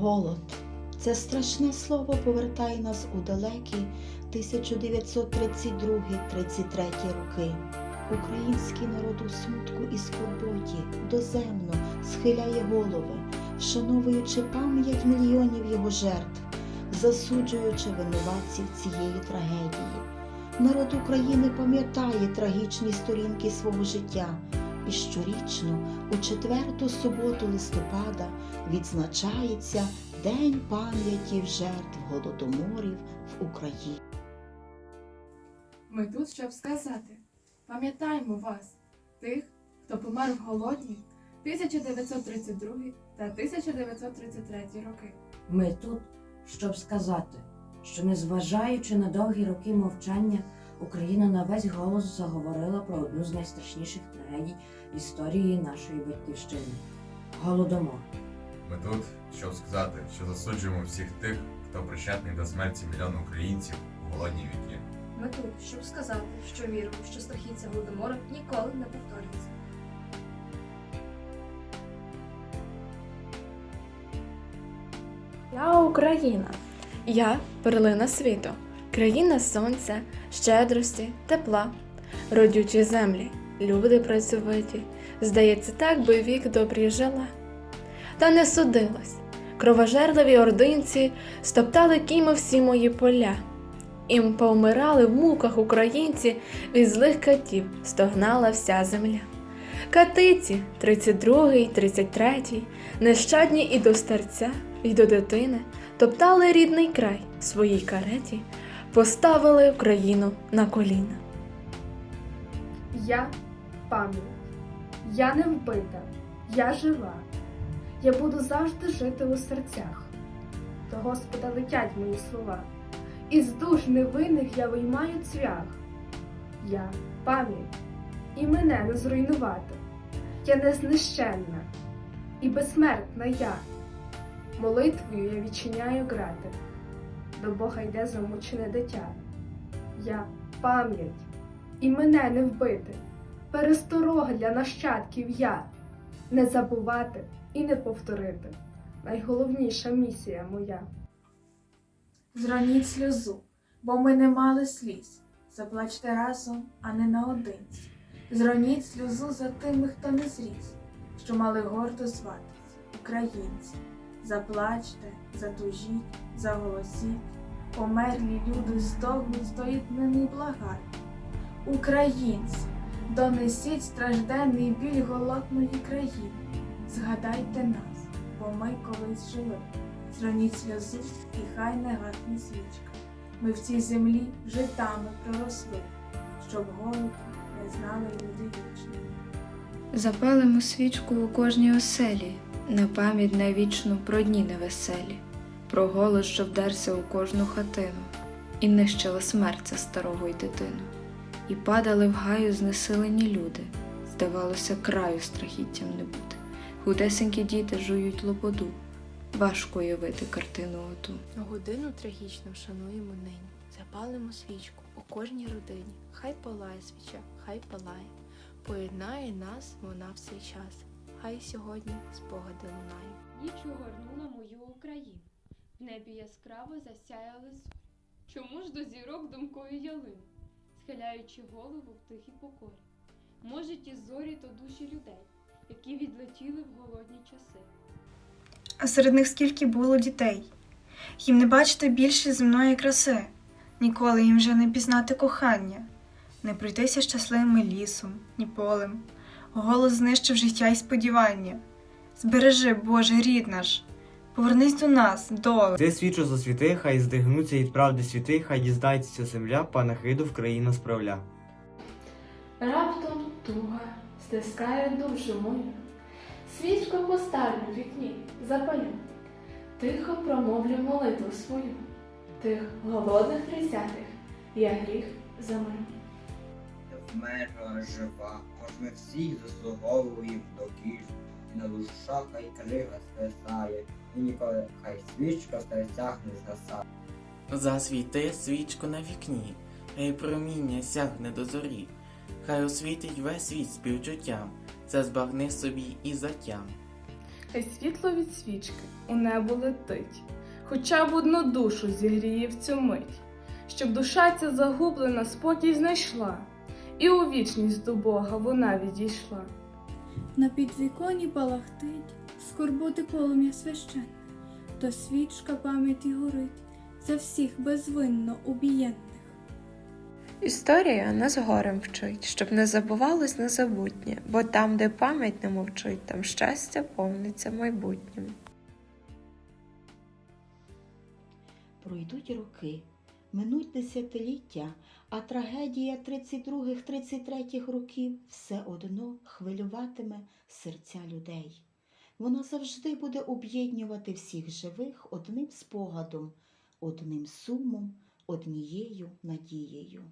Голод. Це страшне слово повертає нас у далекі 1932-33 роки. Український народ у смутку і скорботі доземно схиляє голови, вшановуючи пам'ять мільйонів його жертв, засуджуючи винуватців цієї трагедії. Народ України пам'ятає трагічні сторінки свого життя і щорічно у четверту суботу листопада відзначається День пам'яті жертв голодоморів в Україні. Ми тут, щоб сказати, пам'ятаємо вас, тих, хто помер в голодні 1932 та 1933 роки. Ми тут, щоб сказати, що незважаючи на довгі роки мовчання, Україна на весь голос заговорила про одну з найстрашніших трагедій в історії нашої батьківщини голодомор. Ми тут, щоб сказати, що засуджуємо всіх тих, хто причетний до смерті мільйона українців у голодні віки. Ми тут, щоб сказати, що віримо, що страхіття голодомору ніколи не повторюється. Я Україна. Я перлина світу, країна сонця, щедрості, тепла, родючі землі, люди працьовиті. Здається, так би вік добрі жила. Та не судилось. Кровожерливі ординці стоптали кіми всі мої поля. Ім повмирали в муках українці, від злих катів стогнала вся земля. Катиці, 32-й, 33-й, нещадні і до старця, і до дитини, топтали рідний край своїй кареті, поставили Україну на коліна. Я пам'ять. Я не вбита, я жива. Я буду завжди жити у серцях. До Господа летять мої слова. Із душ невинних я виймаю цвях. Я пам'ять, і мене не зруйнувати. Я незнищенна і безсмертна я. Молитвою я відчиняю грати. До Бога йде замучене дитя. Я пам'ять, і мене не вбити. Пересторога для нащадків я не забувати і не повторити. Найголовніша місія моя. Зроніть сльозу, бо ми не мали сліз. Заплачте разом, а не наодинці. Зроніть сльозу за тими, хто не зріс, що мали гордо зватись, українці. Заплачте, затужіть, заголосіть, померлі люди стогнуть, стоїтнені благають. Українці, донесіть стражденний біль голодної країни. Згадайте нас, бо ми колись жили. Зроніть сльозу і хай не гасне свічка. Ми в цій землі житами проросли, щоб голоду не знали люди вічні. Запалимо свічку у кожній оселі, на пам'ять навічну про дні невеселі, про голос, що вдерся у кожну хатину, і нищила смерть старого й дитину. І падали в гаю знесилені люди, здавалося, краю страхіттям не буде. Худесенькі діти жують лободу, важко уявити картину оту. Годину трагічно вшануємо нині, запалимо свічку у кожній родині. Хай палає свіча, хай палає, поєднає нас вона в цей час. Хай сьогодні спогади лунає. Ніч огорнула мою Україну, в небі яскраво засяяли зорі. Чому ж до зірок думкою ялину, схиляючи голову в тихій покорі? Може, ті зорі то душі людей, які відлетіли в голодні часи. а серед них скільки було дітей. Їм не бачити більше земної краси, ніколи їм вже не пізнати кохання, не пройтися щасливим лісом, ні полем. Голос знищив життя і сподівання. Збережи, Боже, рід наш, повернись до нас, доле. Ти свічу засвіти, хай здигнуться від правди світи, хай дізнається земля, панахиду в країну справля. Раптом туга стискає душу мою. Свічку поставлю в вікні, запалю. Тихо промовлю молитву свою. Тих голодних тридцятих я гріх замолю. Вмерла жива, аж ми всіх заслуговуємо до кіж, і на душа хай крига свисає, і ніколи хай свічка в серцях не згасає. Засвіти свічку на вікні, хай проміння сягне до зорі, хай освітить весь світ співчуттям, це збагни собі і затям. хай світло від свічки у небо летить, хоча б одну душу зігріє в цю мить, щоб душа ця загублена спокій знайшла, і у вічність до Бога вона відійшла. На підвіконі палахтить, скорботи полум'я священне, то свічка пам'яті горить за всіх безвинно убієнних. Історія нас горем вчить, щоб не забувалось незабутнє, бо там, де пам'ять не мовчить, там щастя повниться майбутнім. Пройдуть роки, минуть десятиліття, а трагедія 32-33 років все одно хвилюватиме серця людей. Вона завжди буде об'єднувати всіх живих одним спогадом, одним сумом, однією надією.